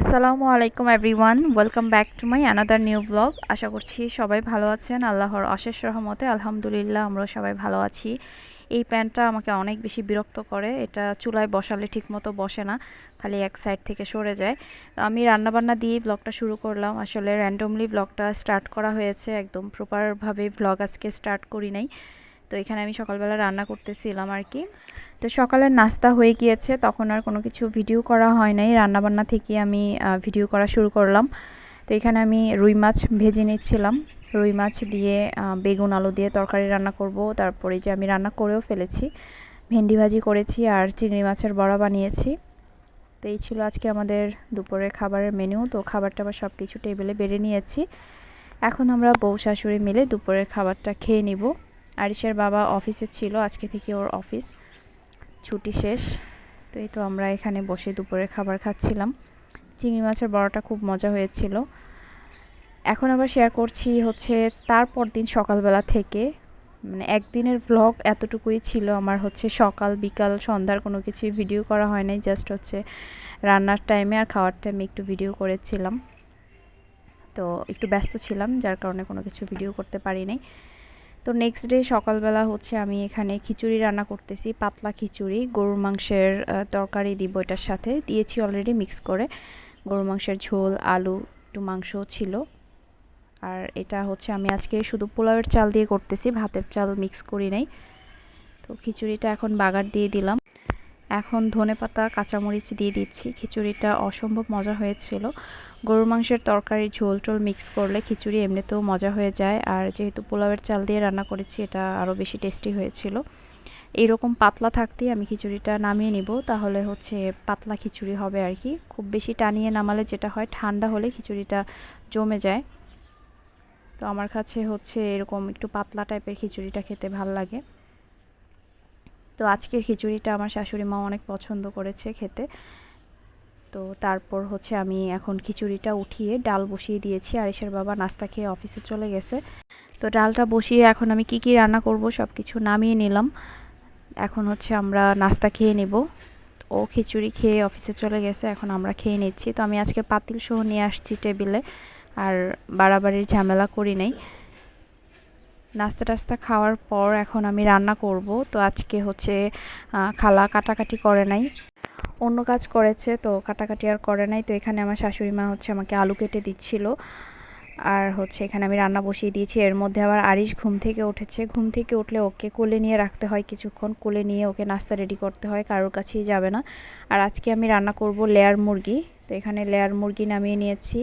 আসসালামু আলাইকুম everyone welcome back to my another new blog আশা করছি সবাই ভালো আছেন। আল্লাহর অশেষ রহমতে, আলহামদুলিল্লাহ, আমরা সবাই ভালো আছি। এই প্যান্টটা আমাকে অনেক বেশি বিরক্ত করে। এটা চুলায় বসালে ঠিকমতো বসে না, খালি এক সাইড থেকে সরে যায়। আমি রান্নাবান্না দিয়ে ব্লগটা শুরু করলাম। আসলে র্যান্ডমলি ব্লগটা স্টার্ট করা হয়েছে। একদম প্রপারভাবে ব্লগ আজকে স্টার্ট করি নাই। তো এখানে আমি সকালবেলা রান্না করতেছিলাম আর কি। তো সকালের নাস্তা হয়ে গিয়েছে, তখন আর কোনো কিছু ভিডিও করা হয় নাই। রান্নাবান্না থেকে আমি ভিডিও করা শুরু করলাম। তো এখানে আমি রুই মাছ ভেজে নিচ্ছিলাম। রুই মাছ দিয়ে বেগুন, আলু দিয়ে তরকারি রান্না করব। তারপরে যে আমি রান্না করেও ফেলেছি, ভেন্ডি ভাজি করেছি আর চিংড়ি মাছের বড়া বানিয়েছি। তো এই ছিল আজকে আমাদের দুপুরের খাবারের মেনু তো খাবার টাবার সব কিছু টেবিলে বেড়ে নিয়েছি। এখন আমরা বউ শাশুড়ি মিলে দুপুরের খাবারটা খেয়ে নিব। আরিসের বাবা অফিসে ছিল, আজকে থেকে ওর অফিস। ছুটি শেষ, তো এই তো আমরা এখানে বসে দুপুরের খাবার খাচ্ছিলাম। চিংড়ি মাছের বড়াটা খুব মজা হয়েছিল। এখন আবার শেয়ার করছি হচ্ছে তারপর দিন সকালবেলা থেকে মানে একদিনের ভ্লগ এতটুকুই ছিল আমার হচ্ছে সকাল, বিকাল, সন্ধ্যার কোনো কিছু ভিডিও করা হয় নাই জাস্ট হচ্ছে রান্নার টাইমে আর খাওয়ার টাইমে একটু ভিডিও করেছিলাম। তো একটু ব্যস্ত ছিলাম, যার কারণে কোনো কিছু ভিডিও করতে পারি নাই। তো নেক্সট ডে সকালবেলা হচ্ছে আমি এখানে খিচুড়ি রান্না করতেছি, পাতলা খিচুড়ি। গরুর মাংসের তরকারি দিব এটার সাথে। দিয়েছি অলরেডি মিক্স করে। গরুর মাংসের ঝোল, আলু, একটু মাংস ছিল। আর এটা হচ্ছে আমি আজকে শুধু পোলাওয়ের চাল দিয়ে করতেছি, ভাতের চাল মিক্স করি নাই। তো খিচুড়িটা এখন বাগার দিয়ে দিলাম। এখন ধনে পাতা কাঁচামরিচ দিয়ে দিচ্ছি। খিচুড়িটা অসম্ভব মজা হয়েছিল। গরুর মাংসের তরকারি, ঝোল টোল মিক্স করলে খিচুড়ি এমনিতেও মজা হয়ে যায়। আর যেহেতু পোলাওয়ের চাল দিয়ে রান্না করেছি, এটা আরও বেশি টেস্টি হয়েছিল। এইরকম পাতলা থাকতেই আমি খিচুড়িটা নামিয়ে নিব। তাহলে হচ্ছে পাতলা খিচুড়ি হবে আর কি। খুব বেশি টানিয়ে নামালে যেটা হয়, ঠান্ডা হলে খিচুড়িটা জমে যায়। তো আমার কাছে হচ্ছে এরকম একটু পাতলা টাইপের খিচুড়িটা খেতে ভালো লাগে। তো আজকের খিচুড়িটা আমার শাশুড়ি মা অনেক পছন্দ করেছে খেতে। তো তারপর হচ্ছে আমি এখন খিচুড়িটা উঠিয়ে ডাল বসিয়ে দিয়েছি। আরিসের বাবা নাস্তা খেয়ে অফিসে চলে গেছে। তো ডালটা বসিয়ে এখন আমি কি কি রান্না করব সব কিছু নামিয়ে নিলাম। এখন হচ্ছে আমরা নাস্তা খেয়ে নেব। ও খিচুড়ি খেয়ে অফিসে চলে গেছে, এখন আমরা খেয়ে নিচ্ছি। তো আমি আজকে পাতিল সহ নিয়ে আসছি টেবিলে, আর বাড়াবাড়ির ঝামেলা করি নাই। নাস্তা টাস্তা খাওয়ার পর এখন আমি রান্না করব। তো আজকে হচ্ছে খালা কাটাকাটি করে নাই। অন্য কাজ করেছে, তো কাটাকাটি আর করে নাই। তো এখানে আমার শাশুড়ি মা হচ্ছে আমাকে আলু কেটে দিচ্ছিল। আর হচ্ছে এখানে আমি রান্না বসিয়ে দিয়েছি। এর মধ্যে আবার আরিশ ঘুম থেকে উঠেছে। ঘুম থেকে উঠলে ওকে কোলে নিয়ে রাখতে হয় কিছুক্ষণ। কোলে নিয়ে ওকে নাস্তা রেডি করতে হয়, কারোর কাছেই যাবে না। আর আজকে আমি রান্না করব লেয়ার মুরগি। তো এখানে লেয়ার মুরগি নামিয়ে নিয়েছি।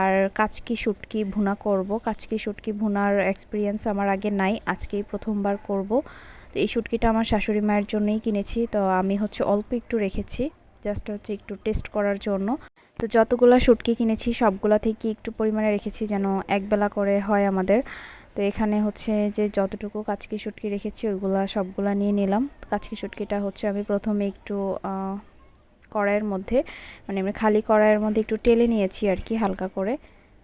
আর কাচকি, শুটকি ভুনা করব। কাচকি, শুটকি ভুনার এক্সপিরিয়েন্স আমার আগে নাই। আজকেই প্রথমবার করব। তো এই শুটকিটা আমার শাশুড়ি মায়ের জন্যই কিনেছি। তো আমি হচ্ছে অল্প একটু রেখেছি জাস্ট হচ্ছে একটু টেস্ট করার জন্য। তো যতগুলা শুটকি কিনেছি, সবগুলা থেকে একটু পরিমাণে রেখেছি যেন একবেলা করে হয় আমাদের। তো এখানে হচ্ছে যে যতটুকু কাচকি শুটকি রেখেছি, ওইগুলা সবগুলা নিয়ে নিলাম। কাচকি শুটকিটা হচ্ছে আমি প্রথমে একটু কড়াইয়ের মধ্যে মানে আমি খালি কড়াইয়ের মধ্যে একটু টেলে নিয়েছি আর কি হালকা করে।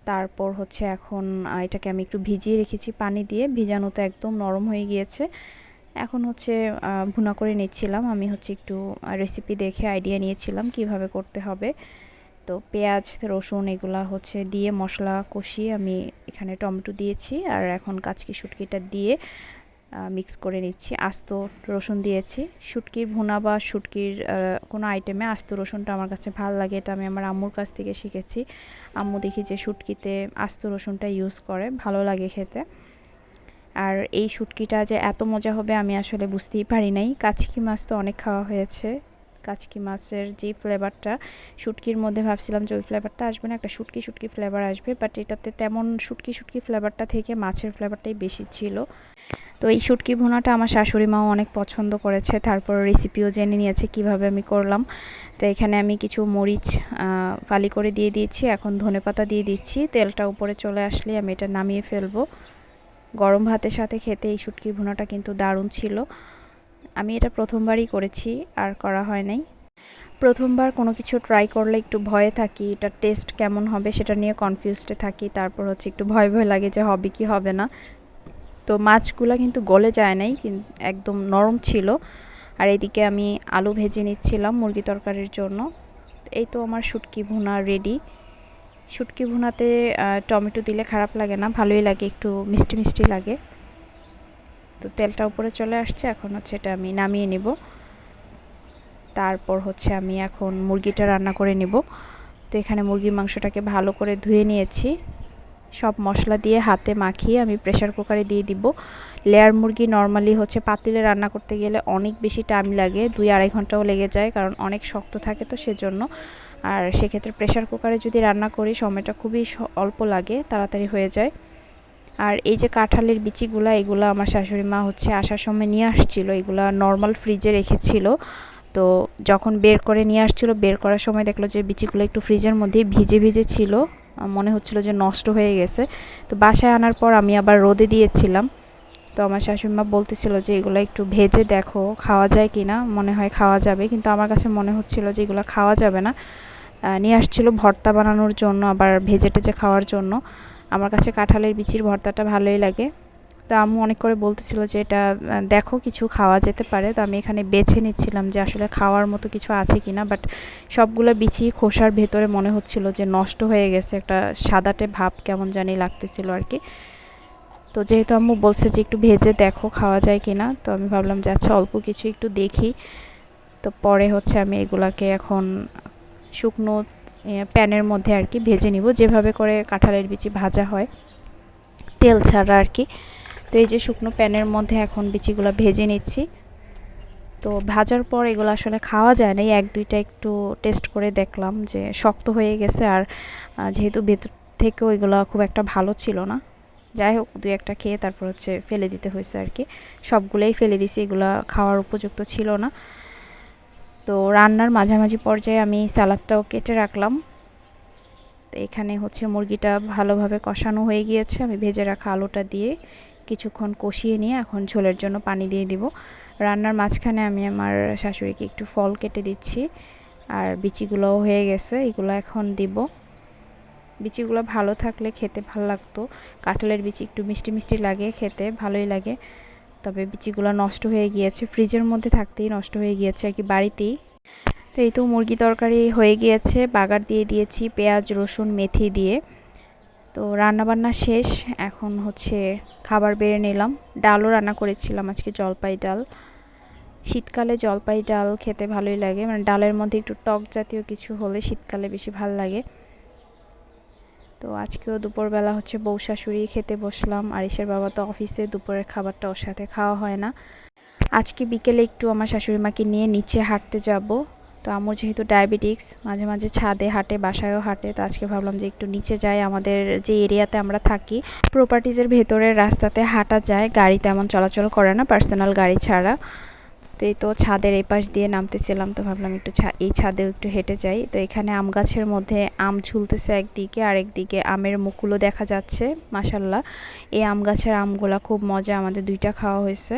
তারপর হচ্ছে এখন এটাকে আমি একটু ভিজিয়ে রেখেছি পানি দিয়ে। ভিজানো তো একদম নরম হয়ে গিয়েছে। এখন হচ্ছে ভুনা করে নিচ্ছিলাম। আমি হচ্ছে একটু রেসিপি দেখে আইডিয়া নিয়েছিলাম কীভাবে করতে হবে। তো পেঁয়াজ, রসুন এগুলা হচ্ছে দিয়ে মশলা কষিয়ে আমি এখানে টমেটো দিয়েছি। আর এখন কাচকি শুটকিটা দিয়ে মিক্স করে নিচ্ছি। আস্ত রসুন দিয়েছি। শুটকির ভুনা বা শুটকির কোনো আইটেমে আস্ত রসুনটা আমার কাছে ভালো লাগে। এটা আমি আমার আম্মুর কাছ থেকে শিখেছি। আম্মু দেখি যে শুটকিতে আস্ত রসুনটা ইউজ করে। ভালো লাগে খেতে। আর এই শুটকিটা যে এত মজা হবে আমি আসলে বুঝতেই পারি নাই। কাচকি মাছ তো অনেক খাওয়া হয়েছে। কাচকি মাছের যে ফ্লেভারটা শুটকির মধ্যে ভাবছিলাম যে ওই ফ্লেভারটা আসবে না, একটা শুটকি শুটকি ফ্লেভার আসবে বাট এটাতে তেমন শুটকি শুটকি ফ্লেভারটা থেকে মাছের ফ্লেভারটাই বেশি ছিল। তো এই শুটকি ভুনাটা আমার শাশুড়ি মাও অনেক পছন্দ করেছে, তারপর রেসিপিও জেনে নিয়েছে কীভাবে আমি করলাম। তো এখানে আমি কিছু মরিচ ফালি করে দিয়ে দিয়েছি, এখন ধনে পাতা দিয়ে দিচ্ছি, তেলটা উপরে চলে আসলে আমি এটা নামিয়ে ফেলব। গরম ভাতের সাথে খেতে এই শুটকি ভুনাটা কিন্তু দারুণ ছিল। আমি এটা প্রথমবারই করেছি, আর করা হয় নাই। প্রথমবার কোনো কিছু ট্রাই করলে একটু ভয়ে থাকি, এটা টেস্ট কেমন হবে সেটা নিয়ে কনফিউজডে থাকি, তারপর হচ্ছে একটু ভয় ভয় লাগে যে হবে কি হবে না। তো মাছগুলো কিন্তু গলে যায় নাই কিন্তু একদম নরম ছিল। আর এদিকে আমি আলু ভেজে নিচ্ছিলাম মুরগি তরকারির জন্য। এই তো আমার শুটকি ভুনা রেডি শুটকি ভুনাতে টমেটো দিলে খারাপ লাগে না, ভালোই লাগে, একটু মিষ্টি মিষ্টি লাগে। তো তেলটা উপরে চলে আসছে, এখন হচ্ছে এটা আমি নামিয়ে নিব। তারপর হচ্ছে আমি এখন মুরগিটা রান্না করে নিব। তো এখানে মুরগির মাংসটাকে ভালো করে ধুয়ে নিয়েছি। সব মশলা দিয়ে হাতে মাখিয়ে আমি প্রেসার কুকারে দিয়ে দিব। লেয়ার মুরগি নর্মালি হচ্ছে পাতিলে রান্না করতে গেলে অনেক বেশি টাইম লাগে, দুই আড়াই ঘন্টাও লেগে যায়, কারণ অনেক শক্ত থাকে তো সেজন্য। আর সেক্ষেত্রে প্রেসার কুকারে যদি রান্না করি, সময়টা খুবই অল্প লাগে, তাড়াতাড়ি হয়ে যায়। আর এই যে কাঁঠালের বিচিগুলা, এগুলা আমার শাশুড়ি মা হচ্ছে আসার সময় নিয়ে আসছিল, এগুলা নর্মাল ফ্রিজে রেখেছিল। তো যখন বের করে নিয়ে আসছিল, বের করার সময় দেখল যে বিচিগুলো একটু ফ্রিজের মধ্যে ভিজে ভিজে ছিল। মনে হচ্ছিল যে নষ্ট হয়ে গেছে। তো বাসায় আনার পর আমি আবার রোদে দিয়েছিলাম। তো আমার শাশুড়ি মা বলতেছিল যে এগুলো একটু ভেজে দেখো, খাওয়া যায় কি না মনে হয় খাওয়া যাবে। কিন্তু আমার কাছে মনে হচ্ছিল যে এগুলো খাওয়া যাবে না। নিয়ে আসছিল ভর্তা বানানোর জন্য, আবার ভেজে টেজে খাওয়ার জন্য। আমার কাছে কাঁঠালের বিচির ভর্তাটা ভালোই লাগে। তো আম্মু অনেক করে বলতেছিল যে, এটা দেখো কিছু খাওয়া যেতে পারে। তো আমি এখানে বেছে নিচ্ছিলাম যে, আসলে খাওয়ার মতো কিছু আছে কি না, বাট সবগুলো বিচি খোসার ভেতরে মনে হচ্ছিল যে, নষ্ট হয়ে গেছে। একটা সাদাটে ভাব কেমন জানি লাগতেছিল আর কি তো যেহেতু আম্মু বলছে যে, একটু ভেজে দেখো খাওয়া যায় কি না, তো আমি ভাবলাম যে আচ্ছা অল্প কিছু একটু দেখি। তো পরে হচ্ছে আমি এগুলাকে এখন শুকনো প্যানের মধ্যে আর কি ভেজে নিব। যেভাবে করে কাঁঠালের বিচি ভাজা হয়, তেল ছাড়া আর কি। তো এই যে শুকনো প্যানের মধ্যে এখন বিচিগুলো ভেজে নিচ্ছি। তো ভাজার পর এগুলো আসলে খাওয়া যায় না। এক, দুইটা একটু টেস্ট করে দেখলাম যে শক্ত হয়ে গেছে আর যেহেতু ভেতর থেকেও এগুলো খুব একটা ভালো ছিল না। যাই হোক, দুই একটা খেয়ে তারপর হচ্ছে ফেলে দিতে হয়েছে আর কি। সবগুলোই ফেলে দিছি। এগুলো খাওয়ার উপযুক্ত ছিল না। তো রান্নার মাঝামাঝি পর্যায়ে আমি সালাদটাও কেটে রাখলাম। তো এখানে হচ্ছে মুরগিটা ভালোভাবে কষানো হয়ে গিয়েছে। আমি ভেজে রাখা আলুটা দিয়ে কিছুক্ষণ কষিয়ে নিয়ে এখন ঝোলের জন্য পানি দিয়ে দিব। রান্নার মাঝখানে আমি আমার শাশুড়িকে একটু ফল কেটে দিচ্ছি আর বিচিগুলোও হয়ে গেছে, এগুলো এখন দিব। বিচিগুলো ভালো থাকলে খেতে ভালো লাগতো। কাঁঠালের বিচি একটু মিষ্টি মিষ্টি লাগে, খেতে ভালোই লাগে। তবে বিচিগুলো নষ্ট হয়ে গিয়েছে, ফ্রিজের মধ্যে থাকতেই নষ্ট হয়ে গিয়েছে আর কি বাড়িতেই। তো এই তো মুরগি তরকারি হয়ে গিয়েছে, বাগার দিয়ে দিয়েছি পেঁয়াজ, রসুন, মেথি দিয়ে। তো রান্নাবান্না শেষ, এখন হচ্ছে খাবার বেড়ে নিলাম। ডালও রান্না করেছিলাম আজকে জলপাই ডাল। শীতকালে জলপাই ডাল খেতে ভালোই লাগে মানে ডালের মধ্যে একটু টক জাতীয় কিছু হলে শীতকালে বেশি ভালো লাগে। তো আজকেও দুপুরবেলা হচ্ছে বউ শাশুড়ি খেতে বসলাম। আরিসের বাবা তো অফিসে, দুপুরের খাবারটা ওর সাথে খাওয়া হয় না। আজকে বিকেলে একটু আমার শাশুড়ি মাকে নিয়ে নিচে হাঁটতে যাব। তো আমার যেহেতু ডায়াবেটিক্স, মাঝে মাঝে ছাদে হাঁটে, বাসায়ও হাঁটে, তো আজকে ভাবলাম যে একটু নিচে যাই। আমাদের যে এরিয়াতে আমরা থাকি প্রপার্টিজের ভেতরের রাস্তাতে হাঁটা যায়। গাড়ি তেমন চলাচল করে না পার্সোনাল গাড়ি ছাড়া। তো এই তো ছাদের এই পাশ দিয়ে নামতেছিলাম, তো ভাবলাম একটু এই ছাদেও একটু হেঁটে যাই। তো এখানে আম গাছের মধ্যে আম ঝুলতেছে একদিকে, আরেকদিকে আমের মুকুলও দেখা যাচ্ছে মাসাল্লাহ এই আম গাছের আমগুলা খুব মজা, আমাদের দুইটা খাওয়া হয়েছে।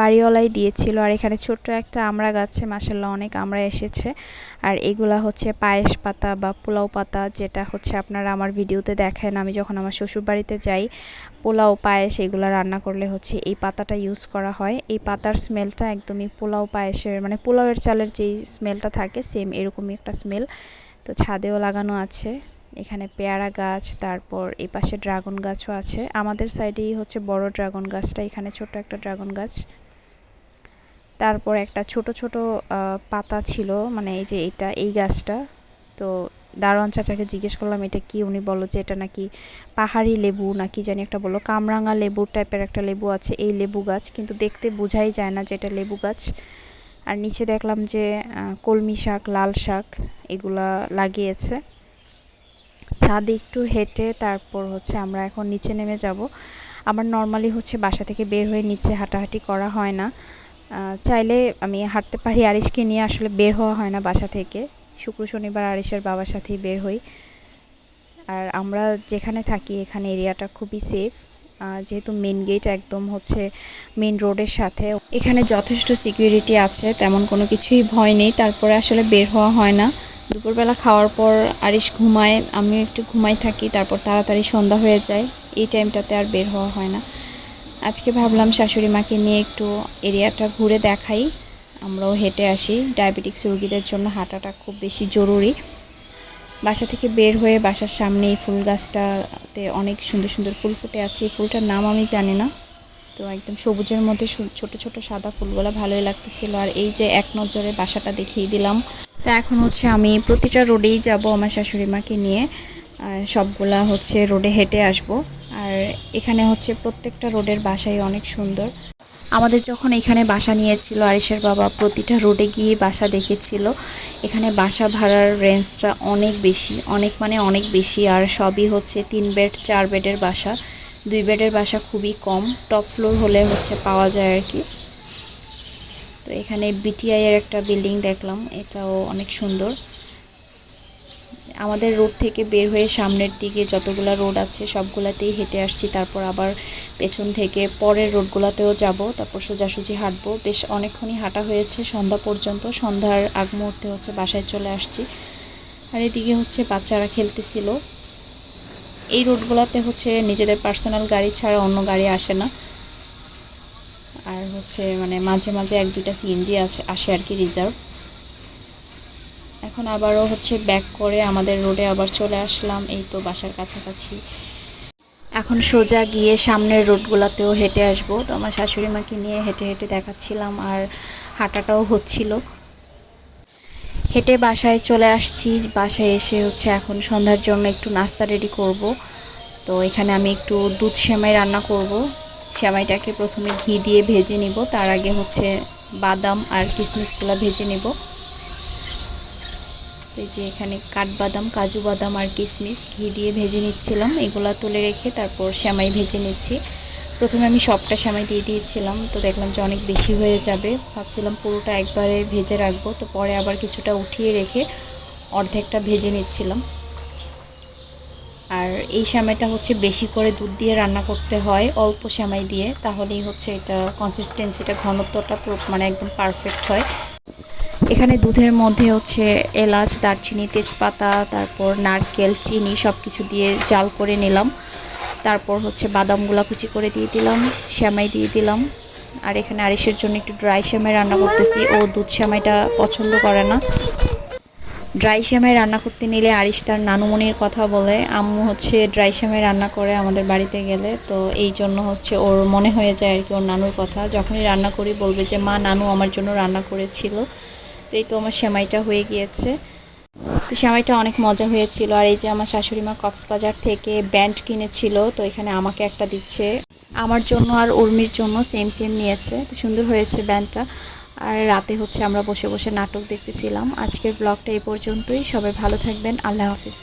বাড়িওয়ালাই দিয়েছিল। আর এখানে ছোট্ট একটা আমড়া গাছে মাসাল্লাহ অনেক আমড়া এসেছে। আর এগুলা হচ্ছে পায়েস পাতা বা পোলাও পাতা, যেটা হচ্ছে আপনারা আমার ভিডিওতে দেখেন। আমি যখন আমার শ্বশুর বাড়িতে যাই, পোলাও, পায়েস এগুলো রান্না করলে হচ্ছে এই পাতাটা ইউজ করা হয়। এই পাতার স্মেলটা একদমই পোলাও পায়েসের মানে পোলাওয়ের চালের যেই স্মেলটা থাকে সেম এরকমই একটা স্মেল তো ছাদেও লাগানো আছে। এখানে পেয়ারা গাছ, তারপর এই পাশে ড্রাগন গাছও আছে। আমাদের সাইডেই হচ্ছে বড় ড্রাগন গাছটা, এখানে ছোট একটা ড্রাগন গাছ। তারপর একটা ছোট ছোট পাতা ছিল মানে এই যে এটা, এই গাছটা। তো দারোয়ান চাচাকে জিজ্ঞেস করলাম, এটা কি? উনি বলল যে, এটা নাকি পাহাড়ি লেবু, নাকি জানি একটা বলল, কামরাঙা লেবু টাইপের একটা লেবু আছে, এই লেবু গাছ। কিন্তু দেখতে বোঝাই যায় না যে এটা লেবু গাছ। আর নিচে দেখলাম যে কলমি শাক, লাল শাক, এগুলা লাগিয়েছে। ছাদে একটু হেঁটে তারপর হচ্ছে আমরা এখন নিচে নেমে যাব। আমার নর্মালি হচ্ছে বাসা থেকে বের হয়ে নিচে হাঁটাহাঁটি করা হয় না। চাইলে আমি হাঁটতে পারি। আরিশকে নিয়ে আসলে বের হওয়া হয় না বাসা থেকে। শুক্র, শনিবার আরিশের বাবার সাথেই বের হই। আর আমরা যেখানে থাকি, এখানে এরিয়াটা খুবই সেফ যেহেতু মেন গেট একদম হচ্ছে মেন রোডের সাথে। এখানে যথেষ্ট সিকিউরিটি আছে, তেমন কোনো কিছুই ভয় নেই। তারপরে আসলে বের হওয়া হয় না। দুপুরবেলা খাওয়ার পর আরিশ ঘুমায়, আমিও একটু ঘুমাই থাকি, তারপর তাড়াতাড়ি সন্ধ্যা হয়ে যায়। এই টাইমটাতে আর বের হওয়া হয় না। আজকে ভাবলাম শাশুড়ি মাকে নিয়ে একটু এরিয়াটা ঘুরে দেখাই। আমরাও হেঁটে আসি। ডায়াবেটিক্স রোগীদের জন্য হাঁটাটা খুব বেশি জরুরি। বাসা থেকে বের হয়ে বাসার সামনে এই ফুল গাছটাতে অনেক সুন্দর সুন্দর ফুল ফুটে আছে। এই ফুলটার নাম আমি জানি না। তো একদম সবুজের মধ্যে ছোট ছোট সাদা ফুলগুলো ভালোই লাগতেছিল। আর এই যে এক নজরে বাসাটা দেখিয়ে দিলাম। তো এখন হচ্ছে আমি প্রতিটা রোডেই যাব আমার শাশুড়ি মাকে নিয়ে। সবগুলা হচ্ছে রোডে হেঁটে আসব। আর এখানে হচ্ছে প্রত্যেকটা রোডের বাসাই অনেক সুন্দর। আমাদের যখন এখানে বাসা নিয়েছিল আরিসের বাবা, প্রতিটা রোডে গিয়ে বাসা দেখেছিল। এখানে বাসা ভাড়ার রেঞ্জটা অনেক বেশি, অনেক মানে অনেক বেশি। আর সবই হচ্ছে তিন বেড, চার বেডের বাসা। দুই বেডের বাসা খুবই কম, টপ ফ্লোর হলে হচ্ছে পাওয়া যায় আর কি। তো এখানে বিটিআই এর একটা বিল্ডিং দেখলাম, এটাও অনেক সুন্দর। আমাদের রোড থেকে বের হয়ে সামনের দিকে যতগুলা রোড আছে সবগুলাতেই হেঁটে আসছি, তারপর আবার পেছন থেকে পরের রোডগুলোতেও যাব, তারপর সোজাসুজি হাঁটবো। বেশ অনেকক্ষণই হাঁটা হয়েছে, সন্ধ্যা পর্যন্ত, সন্ধ্যার আগ মুহূর্তে হচ্ছে বাসায় চলে আসছি। আর এদিকে হচ্ছে বাচ্চারা খেলতেছিল। এই রোডগুলোতে হচ্ছে নিজেদের পার্সোনাল গাড়ি ছাড়া অন্য গাড়ি আসে না। আর হচ্ছে মানে মাঝে মাঝে এক দুইটা সিএনজি আসে আসে আর কি রিজার্ভ এখন আবারও হচ্ছে ব্যাক করে আমাদের রোডে আবার চলে আসলাম, এই তো বাসার কাছাকাছি। এখন সোজা গিয়ে সামনের রোডগুলোতেও হেঁটে আসব। তো আমার শাশুড়ি মাকে নিয়ে হেঁটে হেঁটে দেখাচ্ছিলাম আর হাঁটাটাও হচ্ছিল। হেঁটে বাসায় চলে আসছি, বাসায় এসে হচ্ছে এখন সন্ধ্যার জন্য একটু নাস্তা রেডি করব। তো এখানে আমি একটু দুধ সেমাই রান্না করব। সেমাইটাকে প্রথমে ঘি দিয়ে ভেজে নিব। তার আগে হচ্ছে বাদাম আর কিশমিশগুলো ভেজে নেব। এই যে এখানে কাঠবাদাম, কাজু বাদাম আর কিশমিশ ঘি দিয়ে ভেজে নিচ্ছিলাম। এগুলা তুলে রেখে তারপর সেমাই ভেজে নিচ্ছি। প্রথমে আমি সবটা সেমাই দিয়ে দিয়েছিলাম। তো দেখলাম যে অনেক বেশি হয়ে যাবে। ভাবছিলাম পুরোটা একবারে ভেজে রাখব। তো পরে আবার কিছুটা উঠিয়ে রেখে অর্ধেকটা ভেজে নিচ্ছিলাম। এই সেমাইটা হচ্ছে বেশি করে দুধ দিয়ে রান্না করতে হয়, অল্প সেমাই দিয়ে। তাহলেই হচ্ছে এটা কনসিস্টেন্সিটা ঘনত্বটা মানে একদম পারফেক্ট হয়। এখানে দুধের মধ্যে হচ্ছে এলাচ, দারচিনি, তেজপাতা, তারপর নারকেল, চিনি সব কিছু দিয়ে জাল করে নিলাম। তারপর হচ্ছে বাদামগুলা কুচি করে দিয়ে দিলাম শ্যামাই দিয়ে দিলাম। আর এখানে আরিসের জন্য একটু ড্রাই শ্যামাই রান্না করতেছি। ও দুধ শ্যামাইটা পছন্দ করে না। ড্রাই শ্যামাই রান্না করতে নিলে আরিশ তার নানুমনির কথা বলে, আম্মু হচ্ছে ড্রাই শ্যামাই রান্না করে আমাদের বাড়িতে গেলে, তো এই জন্য হচ্ছে ওর মনে হয়ে যায় আর কি ওর নানুর কথা। যখনই রান্না করি বলবে যে, মা, নানু আমার জন্য রান্না করেছিল। তো এই তো আমার সেমাইটা হয়ে গিয়েছে। তো সেমাইটা অনেক মজা হয়েছিল। আর এই যে আমার শাশুড়ি মা কক্সবাজার থেকে ব্যান্ড কিনেছিল, তো এখানে আমাকে একটা দিচ্ছে। আমার জন্য আর উর্মির জন্য সেম সেম নিয়েছে। তো সুন্দর হয়েছে ব্যান্ডটা। আর রাতে হচ্ছে আমরা বসে বসে নাটক দেখতেছিলাম। আজকের ব্লগটা এই পর্যন্তই। সবাই ভালো থাকবেন। আল্লাহ হাফিজ।